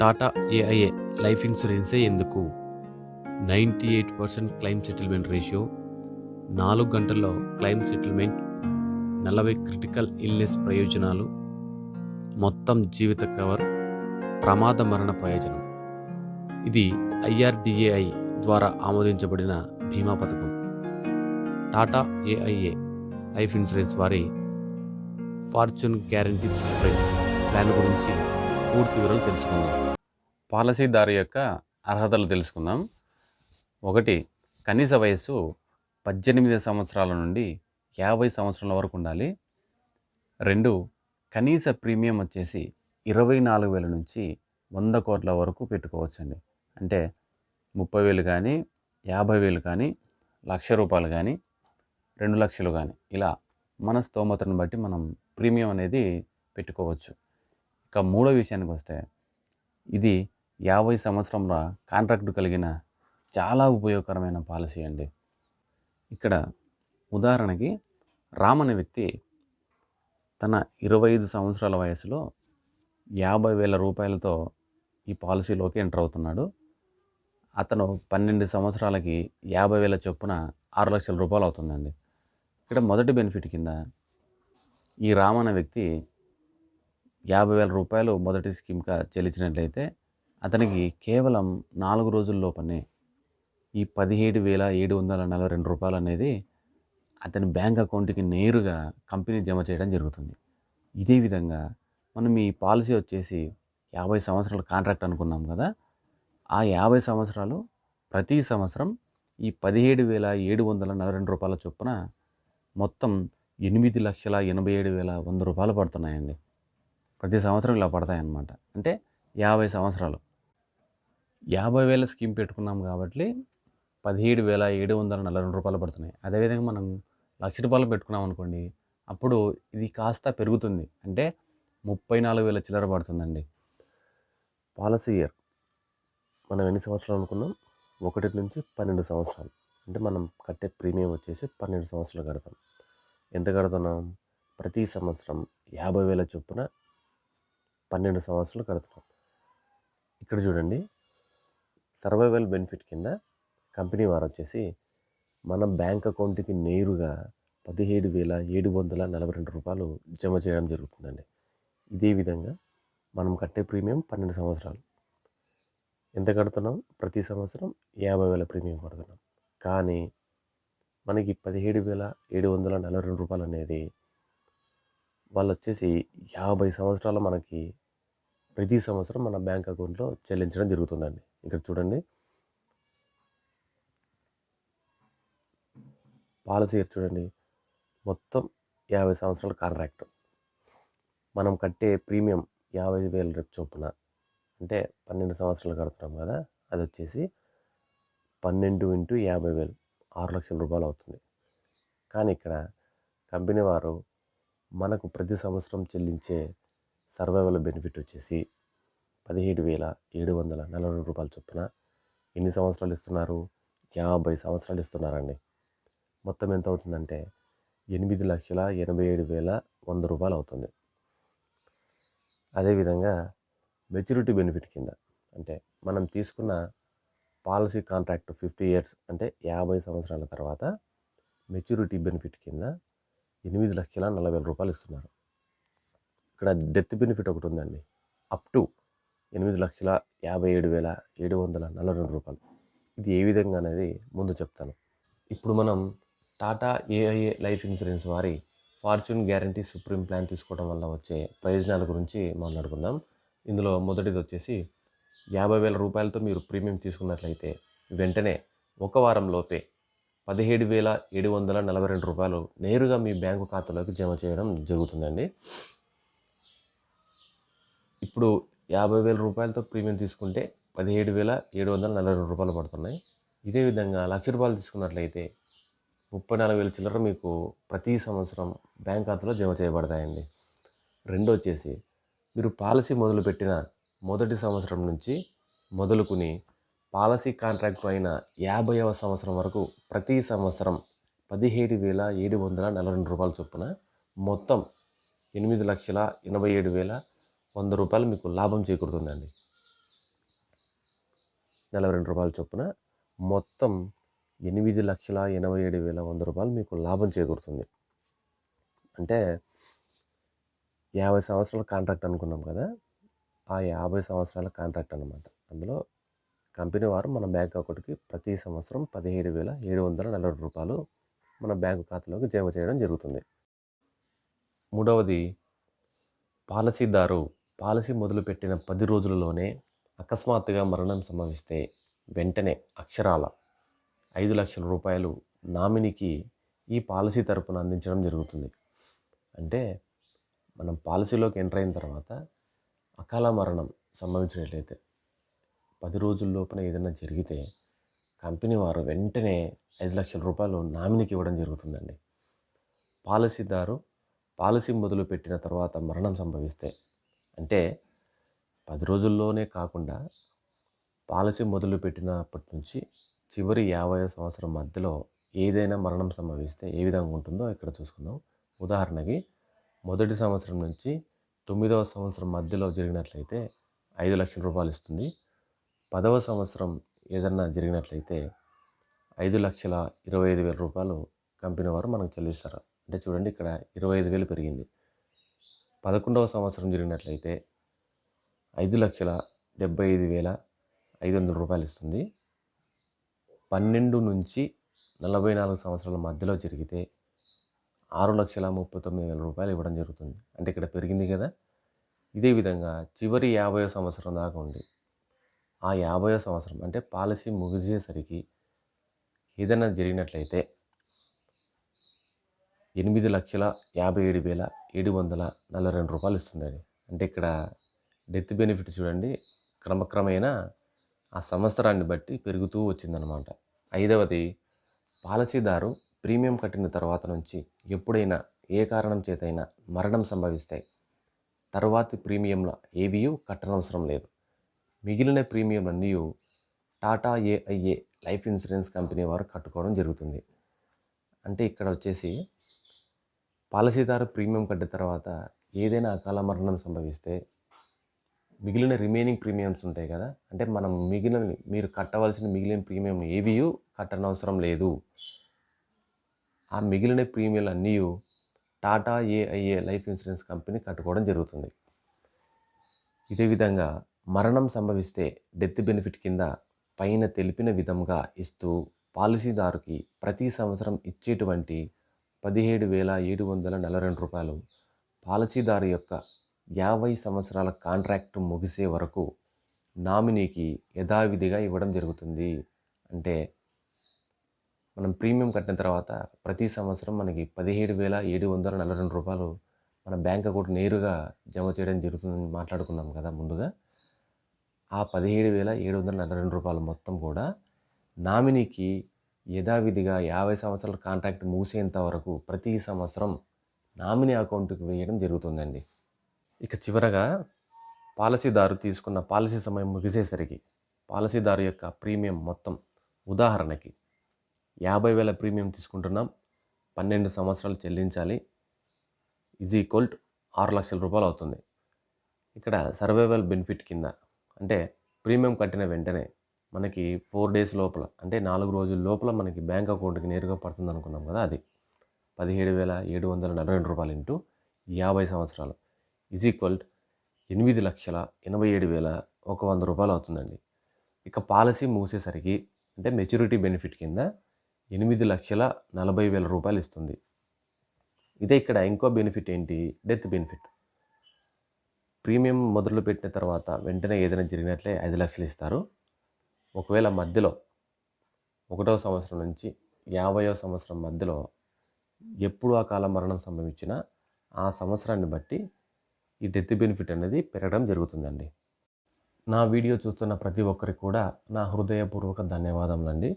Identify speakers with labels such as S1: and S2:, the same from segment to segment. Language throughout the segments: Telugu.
S1: టాటా ఏఐఏ లైఫ్ ఇన్సూరెన్సే ఎందుకు? Ninety eight percent claim settlement ratio నాలుగు గంటల్లో క్లైమ్ సెటిల్మెంట్ నలభై క్రిటికల్ ఇల్నెస్ ప్రయోజనాలు మొత్తం జీవిత కవర్ ప్రమాద మరణ ప్రయోజనం. ఇది ఐఆర్డిఏఐ ద్వారా ఆమోదించబడిన బీమా పథకం. టాటా ఏఐఏ లైఫ్ ఇన్సూరెన్స్ వారి ఫార్చ్యూన్ గ్యారంటీ ప్లాన్ గురించి పూర్తి వివరాలు తెలుసుకుందాం.
S2: పాలసీదారు యొక్క అర్హతలు తెలుసుకుందాం. ఒకటి కనీస వయస్సు పద్దెనిమిది సంవత్సరాల నుండి యాభై సంవత్సరాల వరకు ఉండాలి. రెండు కనీస ప్రీమియం వచ్చేసి ఇరవై నాలుగు వేల నుంచి వంద కోట్ల వరకు పెట్టుకోవచ్చండి. అంటే ముప్పై వేలు కానీ యాభై వేలు కానీ లక్ష రూపాయలు కానీ రెండు లక్షలు కానీ ఇలా మన స్తోమతను బట్టి మనం ప్రీమియం అనేది పెట్టుకోవచ్చు. ఇక మూడో విషయానికి వస్తే ఇది యాభై సంవత్సరంల కాంట్రాక్టు కలిగిన చాలా ఉపయోగకరమైన పాలసీ అండి. ఇక్కడ ఉదాహరణకి రామ్ అనే వ్యక్తి తన ఇరవై ఐదు సంవత్సరాల వయసులో యాభై వేల రూపాయలతో ఈ పాలసీలోకి ఎంటర్ అవుతున్నాడు. అతను పన్నెండు సంవత్సరాలకి యాభై వేల చొప్పున ఆరు లక్షల రూపాయలు అవుతుందండి. ఇక్కడ మొదటి బెనిఫిట్ కింద ఈ రామ్ అనే వ్యక్తి యాభై వేల రూపాయలు మొదటి స్కీమ్గా చెల్లించినట్లయితే అతనికి కేవలం నాలుగు రోజుల్లోపనే ఈ పదిహేడు వేల ఏడు వందల నలభై రెండు రూపాయలు అనేది అతని బ్యాంక్ అకౌంట్కి నేరుగా కంపెనీ జమ చేయడం జరుగుతుంది. ఇదే విధంగా మనం ఈ పాలసీ వచ్చేసి యాభై సంవత్సరాల కాంట్రాక్ట్ అనుకున్నాం కదా ఆ యాభై సంవత్సరాలు ప్రతి సంవత్సరం ఈ పదిహేడు వేల ఏడు వందల నలభై రెండు రూపాయల చొప్పున మొత్తం ఎనిమిది లక్షల ఎనభై ఏడు వేల వంద రూపాయలు పడుతున్నాయండి. ప్రతి సంవత్సరం ఇలా పడతాయన్నమాట. అంటే యాభై సంవత్సరాలు. యాభై వేల స్కీమ్ పెట్టుకున్నాం కాబట్టి పదిహేడు వేల ఏడు వందల నలభై రెండు రూపాయలు పడుతున్నాయి. అదేవిధంగా మనం లక్ష రూపాయలు పెట్టుకున్నాం అనుకోండి అప్పుడు ఇది కాస్త పెరుగుతుంది. అంటే ముప్పై నాలుగు వేల చిల్లర పడుతుందండి. Policy year. మనం ఎన్ని సంవత్సరాలు అనుకున్నాం? ఒకటి నుంచి పన్నెండు సంవత్సరాలు. అంటే మనం కట్టే ప్రీమియం వచ్చేసి పన్నెండు సంవత్సరాలు కడతాం. ఎంత కడుతున్నాం? ప్రతి సంవత్సరం యాభై వేల చొప్పున పన్నెండు సంవత్సరాలు కడుతున్నాం. ఇక్కడ చూడండి సర్వైవల్ బెనిఫిట్ కింద కంపెనీ వారు వచ్చేసి మన బ్యాంక్ అకౌంట్కి నేరుగా పదిహేడు వేల ఏడు వందల నలభై రెండు రూపాయలు జమ చేయడం జరుగుతుందండి. ఇదే విధంగా మనం కట్టే ప్రీమియం పన్నెండు సంవత్సరాలు. ఎంత కడుతున్నాం? ప్రతి సంవత్సరం యాభై వేల ప్రీమియం కడుతున్నాం. కానీ మనకి పదిహేడు వేల ఏడు వందల నలభై రెండు రూపాయలు అనేది వాళ్ళు వచ్చేసి యాభై సంవత్సరాలు మనకి ప్రతి సంవత్సరం మన బ్యాంక్ అకౌంట్లో చెల్లించడం జరుగుతుందండి. ఇక్కడ చూడండి. పాలసీ చూడండి. మొత్తం యాభై సంవత్సరాల కాంట్రాక్ట్. మనం కట్టే ప్రీమియం యాభై వేల రేపు చొప్పున. అంటే పన్నెండు సంవత్సరాలు కడుతున్నాం కదా అది వచ్చేసి పన్నెండు ఇంటూ యాభై వేలు. ఆరు లక్షల రూపాయలు అవుతుంది. కానీ ఇక్కడ కంపెనీ వారు మనకు ప్రతి సంవత్సరం చెల్లించే సర్వైవల్ బెనిఫిట్ వచ్చేసి పదిహేడు వేల ఏడు వందల నలభై రెండు రూపాయల చొప్పున ఎన్ని సంవత్సరాలు ఇస్తున్నారు? యాభై సంవత్సరాలు ఇస్తున్నారండి. మొత్తం ఎంత అవుతుందంటే ఎనిమిది లక్షల ఎనభై ఏడు వేల వంద రూపాయలు అవుతుంది. అదేవిధంగా మెచ్యూరిటీ బెనిఫిట్ కింద అంటే మనం తీసుకున్న పాలసీ కాంట్రాక్ట్ ఫిఫ్టీ ఇయర్స్ అంటే యాభై సంవత్సరాల తర్వాత మెచ్యూరిటీ బెనిఫిట్ కింద ఎనిమిది లక్షల నలభై వేల రూపాయలు ఇస్తున్నారు. ఇక్కడ డెత్ బెనిఫిట్ ఒకటి ఉందండి. అప్ టు ఎనిమిది లక్షల యాభై ఏడు వేల ఏడు వందల నలభై రెండు రూపాయలు. ఇది ఏ విధంగా అనేది ముందు చెప్తాను. ఇప్పుడు మనం టాటా ఏఐఏ లైఫ్ ఇన్సూరెన్స్ వారి ఫార్చ్యూన్ గ్యారంటీ సుప్రీం ప్లాన్ తీసుకోవడం వల్ల వచ్చే ప్రయోజనాల గురించి మాట్లాడుకుందాం ఇందులో మొదటిది వచ్చేసి యాభై వేల రూపాయలతో మీరు ప్రీమియం తీసుకున్నట్లయితే వెంటనే ఒక వారం లోపే పదిహేడు వేల ఏడు వందల నలభై రెండు రూపాయలు నేరుగా మీ బ్యాంకు ఖాతాలోకి జమ చేయడం జరుగుతుందండి. ఇప్పుడు యాభై వేల రూపాయలతో ప్రీమియం తీసుకుంటే పదిహేడు వేల ఏడు వందల నలభై రెండు రూపాయలు పడుతున్నాయి. ఇదే విధంగా లక్ష రూపాయలు తీసుకున్నట్లయితే ముప్పై నాలుగు వేల చిల్లర మీకు ప్రతి సంవత్సరం బ్యాంక్ ఖాతాలో జమ చేయబడతాయండి. రెండో వచ్చేసి మీరు పాలసీ మొదలుపెట్టిన మొదటి సంవత్సరం నుంచి మొదలుకుని పాలసీ కాంట్రాక్ట్ అయిన యాభైవ సంవత్సరం వరకు ప్రతి సంవత్సరం పదిహేడు వేల ఏడు వందల నలభై రెండు రూపాయల చొప్పున మొత్తం ఎనిమిది లక్షల ఎనభై ఏడు వేల వంద రూపాయలు మీకు లాభం చేకూరుతుందండి.
S3: నలభై రెండు రూపాయల చొప్పున మొత్తం ఎనిమిది లక్షల ఎనభై ఏడు వేల వంద రూపాయలు మీకు లాభం చేకూరుతుంది. అంటే యాభై సంవత్సరాల కాంట్రాక్ట్ అనుకున్నాం కదా ఆ యాభై సంవత్సరాల కాంట్రాక్ట్ అనమాట అందులో కంపెనీ వారు మన బ్యాంక్ అకౌంట్కి ప్రతి సంవత్సరం పదిహేడు వేల ఏడు వందల నలభై రూపాయలు మన బ్యాంకు ఖాతాలోకి జమ చేయడం జరుగుతుంది. మూడవది పాలసీదారు పాలసీ మొదలుపెట్టిన పది రోజులలోనే అకస్మాత్తుగా మరణం సంభవిస్తే వెంటనే అక్షరాల ఐదు లక్షల రూపాయలు నామినీకి ఈ పాలసీ తరపున అందించడం జరుగుతుంది. అంటే మనం పాలసీలోకి ఎంటర్ అయిన తర్వాత అకాల మరణం సంభవించినట్లయితే పది రోజుల లోపల ఏదైనా జరిగితే కంపెనీ వారు వెంటనే ఐదు లక్షల రూపాయలు నామినీకి ఇవ్వడం జరుగుతుందండి. పాలసీదారు పాలసీ మొదలుపెట్టిన తర్వాత మరణం సంభవిస్తే అంటే పది రోజుల్లోనే కాకుండా పాలసీ మొదలుపెట్టినప్పటి నుంచి చివరి యాభై సంవత్సరం మధ్యలో ఏదైనా మరణం సంభవిస్తే ఏ విధంగా ఉంటుందో ఇక్కడ చూసుకుందాం. ఉదాహరణకి మొదటి సంవత్సరం నుంచి తొమ్మిదవ సంవత్సరం మధ్యలో జరిగినట్లయితే ఐదు లక్షల రూపాయలు ఇస్తుంది. పదవ సంవత్సరం ఏదన్నా జరిగినట్లయితే ఐదు లక్షల ఇరవై ఐదు వేల రూపాయలు కంపెనీ వారు మనకు చెల్లిస్తారు. అంటే చూడండి ఇక్కడ ఇరవై ఐదు వేలు పెరిగింది. పదకొండవ సంవత్సరం జరిగినట్లయితే ఐదు లక్షల డెబ్బై ఐదు వేల ఐదు వందల రూపాయలు ఇస్తుంది. పన్నెండు నుంచి నలభై నాలుగు సంవత్సరాల మధ్యలో జరిగితే ఆరు లక్షల ముప్పై తొమ్మిది వేల రూపాయలు ఇవ్వడం జరుగుతుంది. అంటే ఇక్కడ పెరిగింది కదా. ఇదే విధంగా చివరి యాభై సంవత్సరం దాకా ఉంది ఆ యాభై సంవత్సరం అంటే పాలసీ ముగిసేసరికి ఏదైనా జరిగినట్లయితే ఎనిమిది లక్షల యాభై ఏడు వేల ఏడు వందల నలభై రెండు రూపాయలు ఇస్తుందండి. అంటే ఇక్కడ డెత్ బెనిఫిట్ చూడండి క్రమక్రమేణా ఆ సంవత్సరాన్ని బట్టి పెరుగుతూ వచ్చిందనమాట ఐదవది పాలసీదారు ప్రీమియం కట్టిన తర్వాత నుంచి ఎప్పుడైనా ఏ కారణం చేతైనా మరణం సంభవిస్తాయి తర్వాతి ప్రీమియంల ఏవియూ కట్టనవసరం లేదు. మిగిలిన ప్రీమియంలన్నీ Tata AIA life insurance company వారు కట్టుకోవడం జరుగుతుంది. అంటే ఇక్కడ వచ్చేసి పాలసీదారు ప్రీమియం కట్టిన తర్వాత ఏదైనా అకాల మరణం సంభవిస్తే మిగిలిన రిమైనింగ్ ప్రీమియమ్స్ ఉంటాయి కదా. అంటే మనం మిగిలిన మీరు కట్టవలసిన మిగిలిన ప్రీమియం ఏవియూ కట్టనవసరం లేదు. ఆ మిగిలిన ప్రీమియంలు అన్నీ Tata AIA life insurance company కట్టుకోవడం జరుగుతుంది. ఇదే విధంగా మరణం సంభవిస్తే డెత్ బెనిఫిట్ కింద పైన తెలిపిన విధంగా ఇస్తూ పాలసీదారుకి ప్రతి సంవత్సరం ఇచ్చేటువంటి పదిహేడు వేల ఏడు వందల నలభై రెండు రూపాయలు. పాలసీదారు యొక్క యాభై సంవత్సరాల కాంట్రాక్ట్ ముగిసే వరకు నామినీకి యథావిధిగా ఇవ్వడం జరుగుతుంది. అంటే మనం ప్రీమియం కట్టిన తర్వాత ప్రతి సంవత్సరం మనకి పదిహేడు వేల ఏడు వందల నలభై రెండు రూపాయలు మన బ్యాంక్ అకౌంట్ నేరుగా జమ చేయడం జరుగుతుందని మాట్లాడుకున్నాం కదా ముందుగా. ఆ పదిహేడు వేల ఏడు వందల నలభై రెండు రూపాయలు మొత్తం కూడా నామినీకి యథావిధిగా యాభై సంవత్సరాల కాంట్రాక్ట్ మూసేంత వరకు ప్రతి సంవత్సరం నామినీ అకౌంట్కి వేయడం జరుగుతుందండి. ఇక చివరగా పాలసీదారు తీసుకున్న పాలసీ సమయం ముగిసేసరికి పాలసీదారు యొక్క ప్రీమియం మొత్తం ఉదాహరణకి యాభై వేల ప్రీమియం తీసుకుంటున్నాం పన్నెండు సంవత్సరాలు చెల్లించాలి ఈజ్ ఈక్వల్ టు ఆరు లక్షల రూపాయలు అవుతుంది. ఇక్కడ సర్వైవల్ బెనిఫిట్ కింద అంటే ప్రీమియం కట్టిన వెంటనే మనకి ఫోర్ డేస్ లోపల అంటే నాలుగు రోజుల లోపల మనకి బ్యాంక్ అకౌంట్కి నేరుగా పడుతుంది అనుకున్నాం కదా అది. పదిహేడు వేల ఏడు వందల నలభై రెండు రూపాయలు ఇంటూ యాభై సంవత్సరాలు. ఈజ్ ఈక్వల్ ఎనిమిది లక్షల ఎనభై ఏడు వేల ఒక వంద రూపాయలు అవుతుందండి. ఇక పాలసీ మూసేసరికి అంటే మెచ్యూరిటీ బెనిఫిట్ కింద ఎనిమిది లక్షల నలభై వేల రూపాయలు ఇస్తుంది. ఇదే ఇక్కడ ఇంకో బెనిఫిట్ ఏంటి? Death benefit. ప్రీమియం మొదలు పెట్టిన తర్వాత వెంటనే ఏదైనా జరిగినట్లే ఐదు లక్షలు ఇస్తారు. ఒకవేళ మధ్యలో ఒకటవ సంవత్సరం నుంచి యాభైవ సంవత్సరం మధ్యలో ఎప్పుడు ఆ కాల మరణం సంభవించినా ఆ సంవత్సరాన్ని బట్టి ఈ డెత్ బెనిఫిట్ అనేది పెరగడం జరుగుతుందండి. నా వీడియో చూస్తున్న ప్రతి ఒక్కరికి కూడా నా హృదయపూర్వక ధన్యవాదములండి.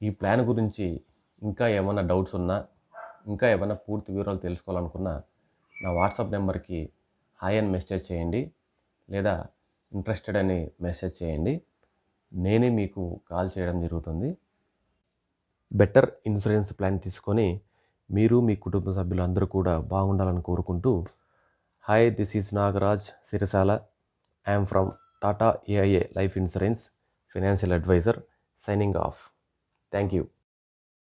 S3: ఈ ప్లాన్ గురించి ఇంకా ఏమైనా డౌట్స్ ఉన్నా ఇంకా ఏమైనా పూర్తి వివరాలు తెలుసుకోవాలనుకున్నా నా వాట్సాప్ నెంబర్కి హాయ్ అని మెసేజ్ చేయండి లేదా ఇంట్రెస్టెడ్ అని మెసేజ్ చేయండి. నేనే మీకు కాల్ చేయడం జరుగుతుంది. బెటర్ ఇన్సూరెన్స్ ప్లాన్ తీసుకొని మీరు మీ కుటుంబ సభ్యులు అందరూ కూడా బాగుండాలని కోరుకుంటూ hi this is Nagaraj Sirasala. I'm from Tata AIA life insurance financial advisor signing off thank you